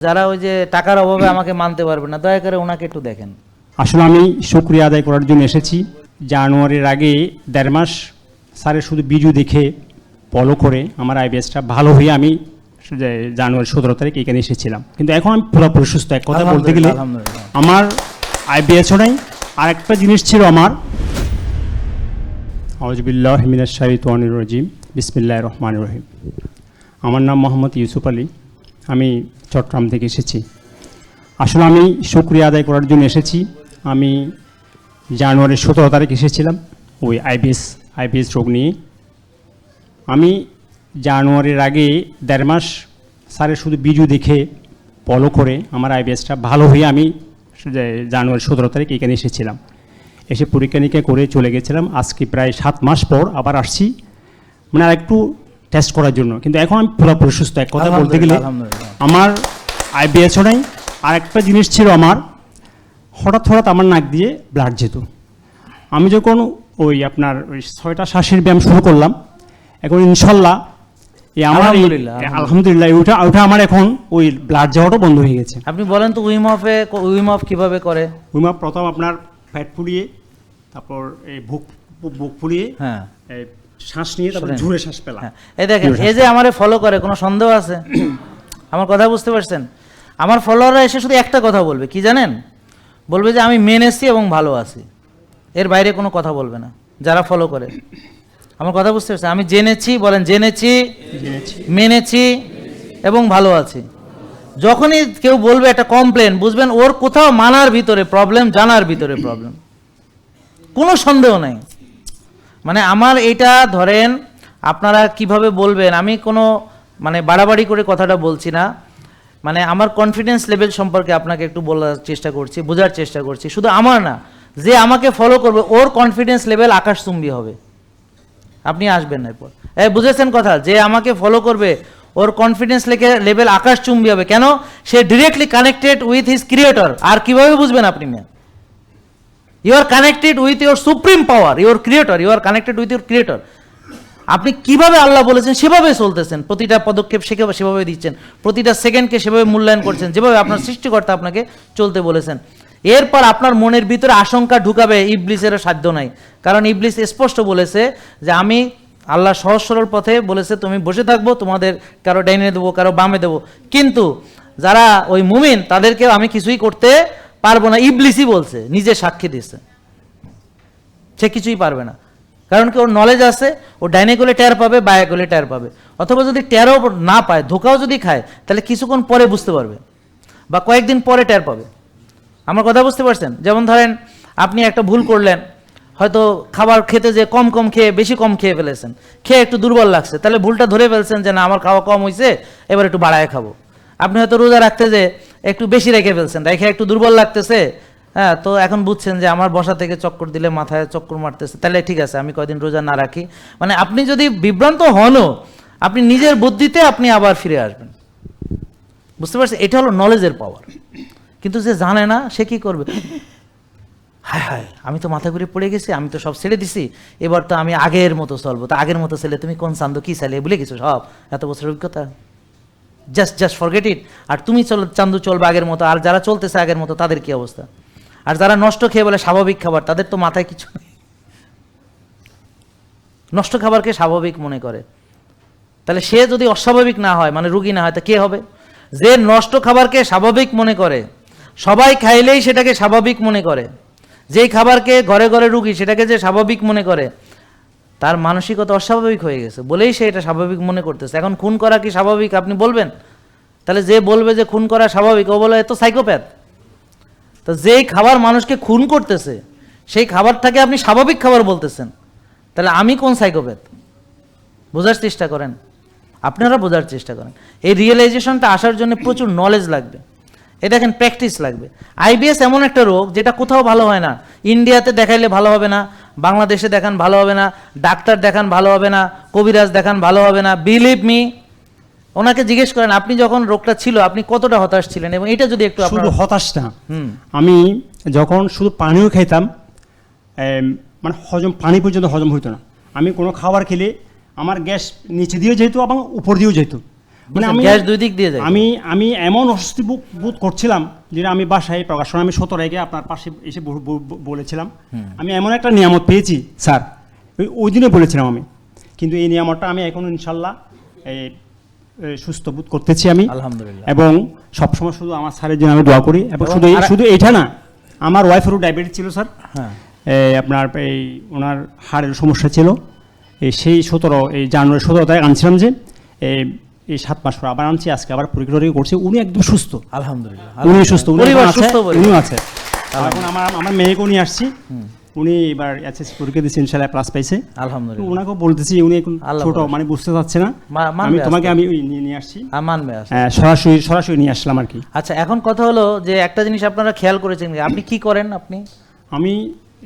যারা ওই যে টাকার অভাবে আমাকে মানতে পারবে না দয়া করে ওনাকে একটু দেখেন। আসলে আমি শুক্রিয়া আদায় করার জন্য এসেছি। জানুয়ারির আগে দেড় মাস স্যারের শুধু বিজু দেখে ফলো করে আমার আইবিএসটা ভালো হয়ে আমি জানুয়ারি সতেরো তারিখ এখানে এসেছিলাম। কিন্তু এখন আমি পুরোপুরি সুস্থ। এক কথা বলতে গেলে আমার আইবিএসও নাই আর একটা জিনিস ছিল আমার। আউজবিল্লাহ হিমিনাজ শাহিদ রজিম। বিসমিল্লাহ রহমান রহিম। আমার নাম মোহাম্মদ ইউসুফ আলী। আমি চট্টগ্রাম থেকে এসেছি। আসলে আমি শুক্রিয়া আদায় করার জন্য এসেছি। আমি জানুয়ারির সতেরো তারিখ এসেছিলাম ওই আইবিএস আইবিএস রোগ নিয়ে। আমি জানুয়ারির আগে দেড় মাস স্যারের শুধু বিজু দেখে ফলো করে আমার আইবিএসটা ভালো হয়ে আমি জানুয়ারি সতেরো তারিখ এখানে এসেছিলাম। এসে পরীক্ষা নিরীক্ষা করে চলে গেছিলাম। আজকে প্রায় সাত মাস পর আবার আসছি। মানে আর একটু টেস্ট করার জন্য। কিন্তু এখন আমি পুরোপুরি সুস্থ। এক কথা বলতে গেলে। আমার আইবিএসও নাই। আর একটা জিনিস ছিল আমার হঠাৎ হঠাৎ আমার নাক দিয়ে ব্লাড যেত। আমি যখন ওই আপনার ওই ছয়টা শ্বাসের ব্যায়াম শুরু করলাম এখন ইনশাল্লাহ এই আমার আলহামদুলিল্লাহ, ওটা ওটা আমার এখন ওই ব্লাড যাওয়াটা বন্ধ হয়ে গেছে। আপনি বলেন তো উইম অফে উইম অফ কীভাবে করে? ওইমা প্রথম আপনার ফ্যাট ফুলিয়ে তারপর এই বুক বুক- ফুলিয়ে হ্যাঁ। এই শ্বাস নিয়ে তারপর। ঝুড়ে শ্বাস পেলাম। হ্যাঁ এই দেখেন এই যে আমারে ফলো করে কোনো সন্দেহ আছে? আমার কথা বুঝতে পারছেন? আমার ফলোয়াররা এসে শুধু একটা কথা বলবে কি জানেন? বলবে যে আমি মেনেছি এবং ভালো আছি। এর বাইরে কোনো কথা বলবে না যারা ফলো করে। আমার কথা বুঝতে পারছেন? আমি জেনেছি বলেন জেনেছি মেনেছি এবং ভালো আছি। যখনই কেউ বলবে একটা কমপ্লেন বুঝবেন ওর কোথাও মানার ভিতরে প্রবলেম জানার ভিতরে প্রবলেম কোনো সন্দেহ নেই। মানে আমার এটা ধরেন আপনারা কীভাবে বলবেন? আমি কোনো মানে বাড়াবাড়ি করে কথাটা বলছি না। মানে আমার কনফিডেন্স লেভেল সম্পর্কে আপনাকে একটু বলার চেষ্টা করছি, বোঝার চেষ্টা করছি। শুধু আমার না, যে আমাকে ফলো করবে, ওর কনফিডেন্স লেভেল আকাশচুম্বী হবে। আপনি আসবেন না এরপর। এই বুঝেছেন কথা? যে আমাকে ফলো করবে, ওর কনফিডেন্স লেখে লেভেল আকাশ আকাশচুম্বী হবে। কেন? সে directly connected with his creator আর কীভাবে বুঝবেন আপনি না you are connected with your supreme power your creator you are connected with your creator আপনি কীভাবে আল্লাহ বলেছেন, সেভাবে চলতেছেন। প্রতিটা পদক্ষেপ সেভাবে সেভাবে দিচ্ছেন। প্রতিটা সেকেন্ডকে সেভাবে মূল্যায়ন করছেন। যেভাবে আপনার সৃষ্টিকর্তা আপনাকে চলতে বলেছেন। এরপর আপনার মনের ভিতরে আশঙ্কা ঢুকাবে, ইবলিসেরও সাধ্য নাই। কারণ ইবলিস স্পষ্ট বলেছে যে, আমি আল্লাহ সহজ সরল পথে বলেছে, তুমি বসে থাকব, তোমাদের কারও ডাইনে দেবো, কারও বামে দেবো। কিন্তু যারা ওই মুমিন তাদেরকে আমি কিছুই করতে পারব না, ইবলিসই বলছে, নিজে সাক্ষী দিচ্ছে সে কিছুই পারবে না। কারণ কি, ওর নলেজ আছে, ও ডাইনে করলে টের পাবে, বায়ে করলে টের পাবে। অথবা যদি টেরও না পায়, ধোকাও যদি খায়, তাহলে কিছুক্ষণ পরে বুঝতে পারবে। বা কয়েকদিন পরে টের পাবে। আমার কথা বুঝতে পারছেন? যেমন ধরেন, আপনি একটা ভুল করলেন, হয়তো খাবার খেতে যে কম কম খেয়ে, বেশি কম খেয়ে ফেলেছেন, খেয়ে একটু দুর্বল লাগছে, তাহলে ভুলটা ধরে ফেলছেন যে, না, আমার খাওয়া কম হয়েছে এবার একটু বাড়ায় খাব। আপনি হয়তো রোজা রাখতে যে একটু বেশি রেখে ফেলছেন, রেখে একটু দুর্বল লাগতেছে। হ্যাঁ তো এখন বুঝছেন যে আমার বসা থেকে চক্কর দিলে মাথায় চক্কর মারতেছে। তাহলে ঠিক আছে, আমি কয়দিন রোজা না রাখি। মানে আপনি যদি বিভ্রান্ত হনও, আপনি নিজের বুদ্ধিতে আপনি আবার ফিরে আসবেন। বুঝতে পারছেন? এটা হলো নলেজের পাওয়ার কিন্তু যে জানে না, সে কি করবে? হায় হায়, আমি তো মাথা ঘুরে পড়ে গেছি, আমি তো সব ছেড়ে দিছি। এবার তো আমি আগের মতো চলবো। তো আগের মতো ছেলে তুমি কোন চান্দ কি ছেলে ভুলে গেছো সব? এত বছর অভিজ্ঞতা। জাস্ট জাস্ট ফরগেট ইট আর তুমি চল, চান্দু চলবে আগের মতো, আর যারা চলতেছে আগের মতো, তাদের কি অবস্থা? আর যারা নষ্ট খেয়ে বলে স্বাভাবিক খাবার, তাদের তো মাথায় কিছু নেই। নষ্ট খাবারকে স্বাভাবিক মনে করে। তাহলে সে যদি অস্বাভাবিক না হয় মানে রুগী না হয়, তা কে হবে? যে নষ্ট খাবারকে স্বাভাবিক মনে করে, সবাই খাইলেই সেটাকে স্বাভাবিক মনে করে। যেই খাবারকে ঘরে ঘরে রুগী, সেটাকে যে স্বাভাবিক মনে করে তার মানসিকতা অস্বাভাবিক হয়ে গেছে। বলেই সে এটা স্বাভাবিক মনে করতেছে। এখন খুন করা কি স্বাভাবিক? আপনি বলবেন। তাহলে যে বলবে যে খুন করা স্বাভাবিক, ও বলে এত সাইকোপ্যাথ তো যেই খাবার মানুষকে খুন করতেছে, সেই খাবার খাবারটাকে আপনি স্বাভাবিক খাবার বলতেছেন। তাহলে আমি কোন সাইকোপ্যাথ বোঝার চেষ্টা করেন। আপনারা বোঝার চেষ্টা করেন। এই রিয়েলাইজেশনটা আসার জন্য প্রচুর নলেজ লাগবে। এটা দেখেন প্র্যাকটিস লাগবে। আইবিএস এমন একটা রোগ যেটা কোথাও ভালো হয় না। ইন্ডিয়াতে দেখাইলে ভালো হবে না। বাংলাদেশে দেখান ভালো হবে না ডাক্তার দেখান ভালো হবে না কবিরাজ দেখান ভালো হবে না বিলিভ মি ওনাকে জিজ্ঞেস করেন আপনি যখন রোগটা ছিল আপনি কতটা হতাশ ছিলেন? এবং এটা যদি একটু শুধু হতাশ না আমি যখন শুধু পানিও খাইতাম মানে হজম পানি পর্যন্ত হজম হইতো না। আমি কোনো খাবার খেলে আমার গ্যাস নিচে দিয়েও যেত এবং উপর দিয়েও যেত মানে আমি গ্যাস দুই দিক দিয়ে যায়। আমি আমি এমন অস্বস্তি বোধ- করছিলাম যে আমি বাসায় প্রকাশন আমি সতেরো রেখে আপনার পাশে এসে বলেছিলাম। আমি এমন একটা নিয়ামত পেয়েছি স্যার। ওই ওই দিনে বলেছিলাম আমি। কিন্তু এই নিয়ামতটা আমি এখন ইনশাল্লাহ এই, সুস্থ বোধ করতেছি আমি। আলহামদুলিল্লাহ। এবং সবসময় শুধু আমার স্যারের জন্য আমি দোয়া করি। এবং শুধু শুধু এটা না আমার ওয়াইফেরও ডায়াবেটিস ছিল স্যার। হ্যাঁ। আপনার এই ওনার হাড়ের সমস্যা ছিল। এই সেই সতেরো এই জানুয়ারি সতেরো তারিখ আনছিলাম যে এই সাত মাস পর আবার আনছি আজকে আবার পরীক্ষা করছি। উনি একদম সুস্থ। আলহামদুলিল্লাহ। উনি সুস্থ উনি আছে, উনিও আছে। এখন আমার আমার মেয়েকেও নিয়ে আসছি। উনি এবার এসএসসি পরীক্ষা দিচ্ছে ইনশাল্লাহ প্লাস পাইছে। আলহামদুলিল্লাহ। ওনাকেও বলতেছি উনি এখন ছোট মানে বুঝতে পারছে না। আমি তোমাকে আমি নিয়ে নিয়ে আসছি। মানবে। হ্যাঁ, সরাসরি সরাসরি নিয়ে আসলাম আর কি। আচ্ছা এখন কথা হলো যে একটা জিনিস আপনারা খেয়াল করেছেন? আপনি কি করেন আপনি? আমি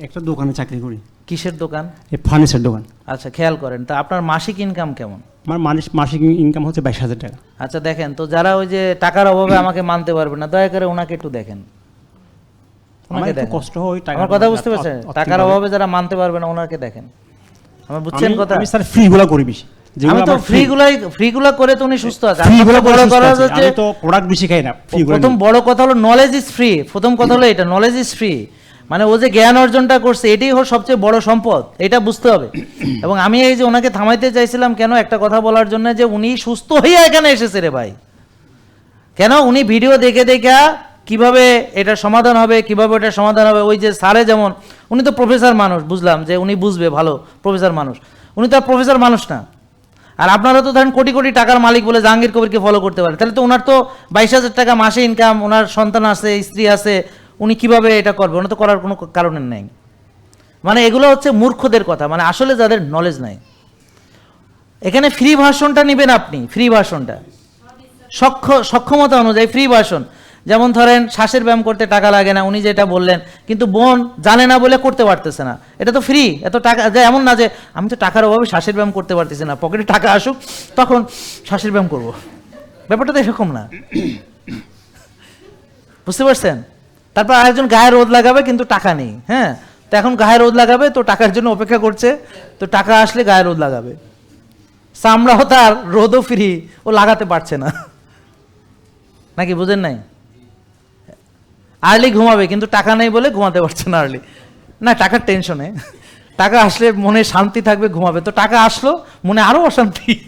একটা দোকানে চাকরি করি। কিসের দোকান? এই ফার্নিচার দোকান। আচ্ছা খেয়াল করেন। তা আপনার মাসিক ইনকাম কেমন? আমার মানিস মাসিক ইনকাম হচ্ছে বাইশ হাজার টাকা। আচ্ছা দেখেন তো যারা ওই যে টাকার অভাবে আমাকে মানতে পারবে না দয়া করে ওনাকে একটু দেখেন। ওনাকে দেখেন। কষ্ট হয় টাকা আমার কথা বুঝতে পারছেন? টাকার অভাবে যারা মানতে পারবে না ওনাকে দেখেন। আমার বুঝছেন কথা? আমি স্যার ফ্রি গুলা করি বেশি। আমি তো ফ্রি গুলাই ফ্রি গুলা করে তো উনি সুস্থ আছে। ফ্রি গুলা কথা আমি তো প্রোডাক্ট বেশি খাই না প্রথম বড় কথা হলো নলেজ ইজ ফ্রি প্রথম কথা হলো এটা নলেজ ইজ ফ্রি মানে ও যে জ্ঞান অর্জনটা করছে এটাই হলো সবচেয়ে বড় সম্পদ এটা বুঝতে হবে। এবং আমি এই যে ওনাকে থামাইতে চাইছিলাম কেন একটা কথা বলার জন্য যে উনি সুস্থ হয়ে এখানে এসেছে রে ভাই। কেন? উনি ভিডিও দেখে দেখা কীভাবে এটা সমাধান হবে কীভাবে এটা সমাধান হবে ওই যে স্যারে যেমন উনি তো প্রফেসর মানুষ বুঝলাম যে উনি বুঝবে ভালো প্রফেসর মানুষ। উনি তো আর প্রফেসর মানুষ না। আর আপনারা তো ধরেন কোটি কোটি টাকার মালিক বলে জাহাঙ্গীর কবিরকে ফলো করতে পারে তাহলে তো ওনার তো বাইশ হাজার টাকা মাসে ইনকাম ওনার সন্তান আছে স্ত্রী আছে উনি কীভাবে এটা করবে? ওনার তো করার কোনো কারণ নেই। মানে এগুলো হচ্ছে মূর্খদের কথা মানে আসলে যাদের নলেজ নাই। এখানে ফ্রি ভাষণটা নেবেন আপনি ফ্রি ভাষণটা। সক্ষ, সক্ষমতা অনুযায়ী ফ্রি ভাষণ। যেমন ধরেন, শ্বাসের ব্যায়াম করতে টাকা লাগে না, উনি যেটা বললেন, কিন্তু বোন জানে না বলে করতে পারতেছে না। এটা তো ফ্রি এত টাকা, যে এমন না যে আমি তো টাকার অভাবে শ্বাসের ব্যায়াম করতে পারতেছি না পকেটে টাকা আসুক, তখন শ্বাসের ব্যায়াম করব। ব্যাপারটা তো এরকম না। বুঝতে পারছেন? তারপর আরেকজন গায়ে রোদ লাগাবে, কিন্তু টাকা নেই হ্যাঁ? তো এখন গায়ে রোদ লাগাবে, তো টাকার জন্য অপেক্ষা করছে, তো টাকা আসলে গায়ে রোদ লাগাবে। সামরাও তার রোদও ফ্রি ও লাগাতে পারছে না। নাকি বুঝেন নাই? আর্লি ঘুমাবে, কিন্তু টাকা নেই বলে ঘুমাতে পারছে না আর্লি না, টাকার টেনশনে টাকা আসলে মনে শান্তি থাকবে, ঘুমাবে। তো টাকা আসলো, মনে আরও অশান্তি।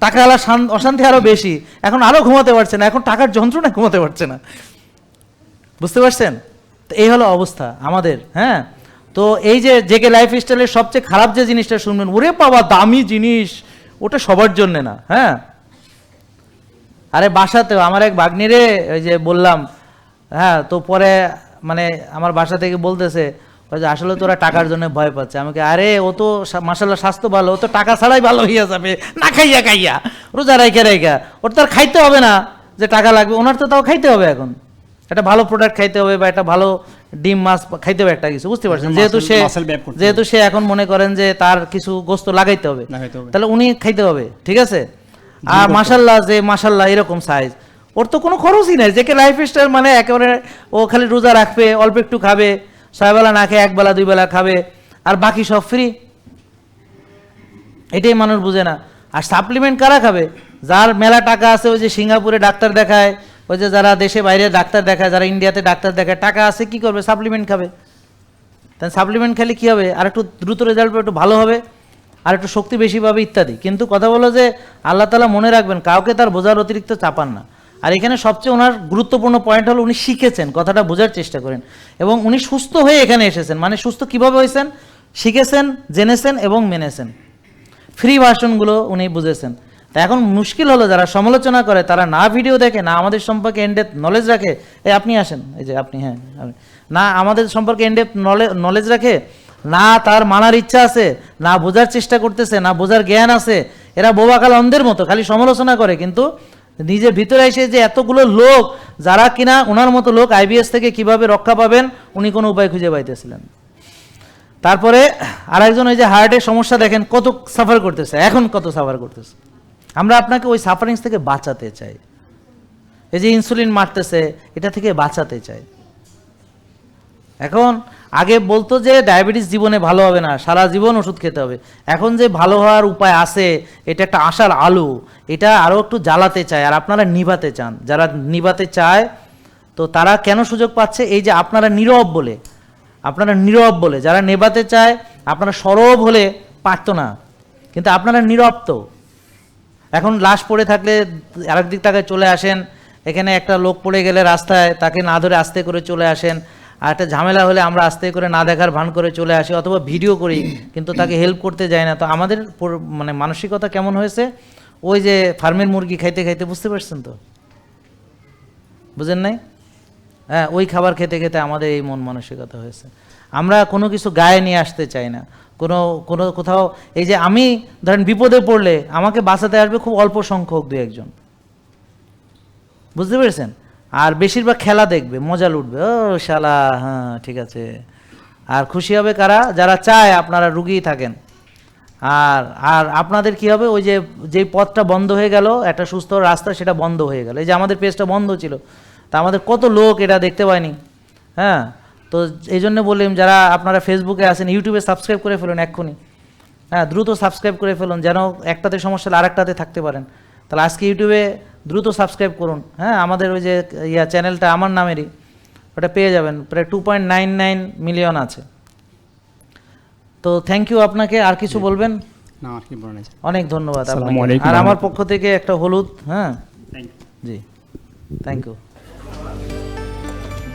টাকা আলা শান- অশান্তি আরও বেশি। এখন আরও ঘুমাতে পারছে না, এখন টাকার যন্ত্রণা ঘুমাতে পারছে না। বুঝতে পারছেন? তো এই হলো অবস্থা আমাদের হ্যাঁ? তো এই যে জেকে লাইফ স্টাইলের সবচেয়ে খারাপ যে জিনিসটা শুনবেন, ওরে বাবা, দামি জিনিস, ওটা সবার জন্যে না হ্যাঁ? আরে বাসাতেও, আমার এক বাগনিরে ওই যে বললাম হ্যাঁ তো পরে মানে আমার বাসা থেকে বলতেছে যে আসলে তোরা টাকার জন্য ভয় পাচ্ছে। আমাকে আরে, ও তো মাসাল্লাহ স্বাস্থ্য ভালো, ও তো টাকা ছাড়াই ভালো হইয়া যাবে, না খাইয়া খাইয়া, রোজা রাইখা রাইখা, ওর তো আর খাইতে হবে না যে টাকা লাগবে, ওনার তো তাও খাইতে হবে এখন। একটা ভালো প্রোডাক্ট খাইতে হবে বা একটা ভালো ডিম মাছ খাইতে হবে একটা কিছু বুঝতে পারছেন? যেহেতু সে যেহেতু সে এখন মনে করেন যে তার কিছু গোস্ত লাগাইতে হবে তাহলে উনি খাইতে হবে ঠিক আছে? আর মাসাল্লাহ যে মাসাল্লাহ এরকম সাইজ ওর তো কোনো খরচই নাই যে কে লাইফ স্টাইল মানে একেবারে ও খালি রোজা রাখবে অল্প একটু খাবে ছয়বেলা না খেয়ে একবেলা দুই বেলা খাবে আর বাকি সব ফ্রি এটাই মানুষ বুঝে না। আর সাপ্লিমেন্ট কারা খাবে? যার মেলা টাকা আছে ওই যে সিঙ্গাপুরে ডাক্তার দেখায় ওই যে যারা দেশে বাইরে ডাক্তার দেখায়, যারা ইন্ডিয়াতে ডাক্তার দেখায়, টাকা আছে, কি করবে? সাপ্লিমেন্ট খাবে। তাই সাপ্লিমেন্ট খেলে কী হবে? আর একটু দ্রুত রেজাল্ট একটু ভালো হবে, আর একটু শক্তি বেশি পাবে, ইত্যাদি। কিন্তু কথা বলো যে, আল্লাহ তালা মনে রাখবেন, কাউকে তার বোঝার অতিরিক্ত চাপান না। আর এখানে সবচেয়ে ওনার গুরুত্বপূর্ণ পয়েন্ট হলো উনি শিখেছেন, কথাটা বোঝার চেষ্টা করেন। এবং উনি সুস্থ হয়ে এখানে এসেছেন। মানে সুস্থ কীভাবে হয়েছেন? শিখেছেন, জেনেছেন এবং মেনেছেন। ফ্রি ভার্সনগুলো উনি বুঝেছেন। তা এখন মুশকিল হলো, যারা সমালোচনা করে, তারা না ভিডিও দেখে, না আমাদের সম্পর্কে এনডেপ নলেজ রাখে। এই আপনি আসেন, এই যে আপনি হ্যাঁ না আমাদের সম্পর্কে এনডেপ নলেজ রাখে, না তার মানার ইচ্ছা আছে, না বোঝার চেষ্টা করতেছে, না বোঝার জ্ঞান আছে। এরা বোবাকাল অন্ধের মতো, খালি সমালোচনা করে, কিন্তু নিজের ভিতরে এসে যে এতগুলো লোক, যারা কিনা ওনার মতো লোক আইবিএস থেকে কীভাবে রক্ষা পাবেন, উনি কোনো উপায় খুঁজে পাইতেছিলেন। তারপরে আরেকজন ওই যে হার্টের সমস্যা দেখেন, কত সাফার করতেছে, এখন কত সাফার করতেছে। আমরা আপনাকে ওই সাফারিংস থেকে বাঁচাতে চাই। এই যে ইনসুলিন মারতেছে, এটা থেকে বাঁচাতে চাই। এখন আগে বলতো যে ডায়াবেটিস জীবনে ভালো হবে না, সারা জীবন ওষুধ খেতে হবে। এখন যে ভালো হওয়ার উপায় আছে, এটা একটা আশার আলো, এটা আরও একটু জ্বালাতে চায়, আর আপনারা নিভাতে চান। যারা নিভাতে চায়, তো তারা কেন সুযোগ পাচ্ছে? এই যে আপনারা নীরব বলে, আপনারা নীরব বলে, যারা নেভাতে চায়, আপনারা সরব হলে পারতো না। কিন্তু আপনারা নীরব তো। এখন লাশ পড়ে থাকলে আরেক দিক তাকে চলে আসেন। এখানে একটা লোক পড়ে গেলে রাস্তায় তাকে না ধরে আস্তে করে চলে আসেন। আর একটা ঝামেলা হলে আমরা আস্তে করে না দেখার ভান করে চলে আসি অথবা ভিডিও করি, কিন্তু তাকে হেল্প করতে যাই না। তো আমাদের মানে মানসিকতা কেমন হয়েছে? ওই যে ফার্মের মুরগি খাইতে খাইতে বুঝতে পারছেন তো? বুঝেন নাই? হ্যাঁ ওই খাবার খেতে খেতে আমাদের এই মন মানসিকতা হয়েছে। আমরা কোনো কিছু গায়ে নিয়ে আসতে চাই না। কোনো কোনো কোথাও, এই যে আমি, ধরেন বিপদে পড়লে আমাকে বাঁচাতে আসবে খুব অল্প সংখ্যক দু একজন। বুঝতে পেরেছেন? আর বেশিরভাগ খেলা দেখবে, মজা লুটবে। ও শালা হ্যাঁ ঠিক আছে। আর খুশি হবে কারা? যারা চায় আপনারা রুগী থাকেন। আর আর আপনাদের কি হবে? ওই যে যেই পথটা বন্ধ হয়ে গেল, একটা সুস্থ রাস্তা, সেটা বন্ধ হয়ে গেল। এই যে আমাদের পেজটা বন্ধ ছিল, তা আমাদের কত লোক এটা দেখতে পায়নি। হ্যাঁ তো এই জন্য বললাম যারা আপনারা ফেসবুকে আছেন ইউটিউবে সাবস্ক্রাইব করে ফেলুন এক্ষুনি। হ্যাঁ দ্রুত সাবস্ক্রাইব করে ফেলুন যেন একটাতে সমস্যা হলে আরেকটাতে থাকতে পারেন। তাহলে আজকে ইউটিউবে দ্রুত সাবস্ক্রাইব করুন। হ্যাঁ আমাদের ওই যে ইয়া চ্যানেলটা আমার নামেরই ওটা পেয়ে যাবেন। প্রায় two point nine nine million আছে। তো থ্যাংক ইউ আপনাকে আর কিছু বলবেন? না আর কি বলা অনেক ধন্যবাদ আপনাকে। আর আমার পক্ষ থেকে একটা হলুদ হ্যাঁ? জি থ্যাংক ইউ